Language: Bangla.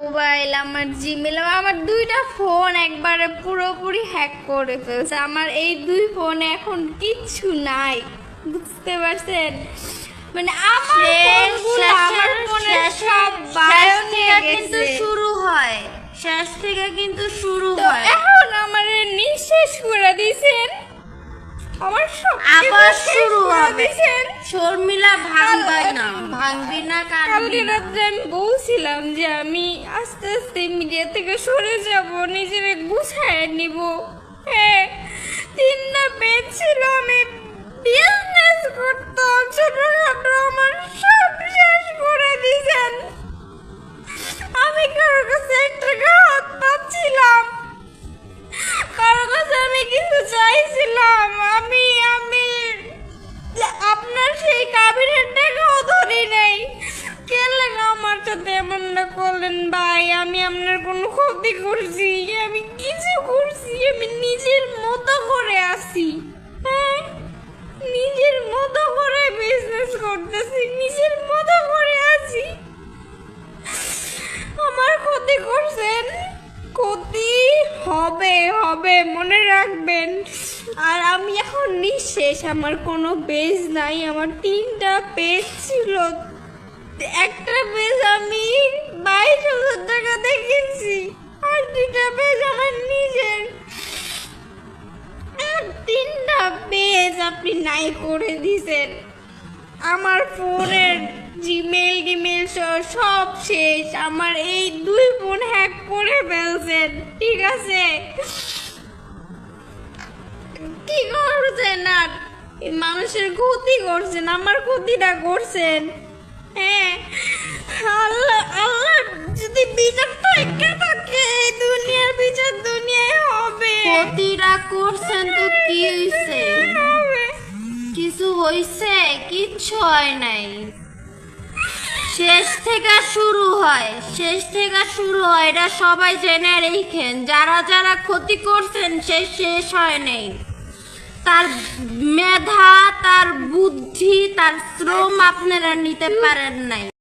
মোবাইল আমার জিমেল আমার দুইটা ফোন একবারে পুরোপুরি হ্যাক করে ফেলছে। আমার এই দুই ফোনে এখন কিচ্ছু নাই বুঝতে পারছেন? মানে আমার ফোনে সব কিন্তু শুরু হয় শেষ থেকে কিন্তু শুরু হয়। এখন আমার নিঃশেষ করে দিয়েছেন। আমার সব আবার শুরু হবে। শর্মিলা ভাঙবে না। ভাঙবি না কালকে রাত্রে আমি বলছিলাম যে আমি আস্তে আস্তে মিডিয়া থেকে সরে যাব নিজের গুছায় নিব। হ্যাঁ তিনটা না ছিল ভাই, আমি আপনার কোনো ক্ষতি করছি, আমি কিছু করছি, আমি নিজের মতো করে আসি হ্যাঁ? নিজের মতো করে বিজনেস করতেছি, নিজের মতো করে আছি। আমার ক্ষতি করছেন? ক্ষতি হবে হবে, মনে রাখবেন। আর আমি এখন নিঃশেষ, আমার কোনো পেজ নাই, আমার তিনটা পেজ ছিল। একটা পেজ আমি বাইশ হাজার টাকা দেখেছি। আর দুটা পেজ আমার নিজের। তিনটা পেজ আপনি নাই করে দিছেন। আমার ফোনের জিমেল সহ সব শেষ। আমার এই দুই ফোন হ্যাক করে ফেলছেন। ঠিক আছে? কি করছেন আর? মানুষের ক্ষতি করছেন, আমার ক্ষতিটা করছেন। হ্যাঁ? আল্লাহ আল্লাহ যদি বিচারটা একা থাকে দুনিয়ার বিচার দুনিয়ায় হবে। ক্ষতিটা করছেন তো কি হইছে? কিছু হইছে? কিচ্ছু হয় নাই। শেষ থেকে শুরু হয় শেষ থেকে শুরু হয় এটা সবাই জেনে রেখেন। যারা যারা ক্ষতি করছেন সে শেষ হয় নাই। তার মেধা তার বুদ্ধি তার শ্রম আপনারা নিতে পারেন নাই।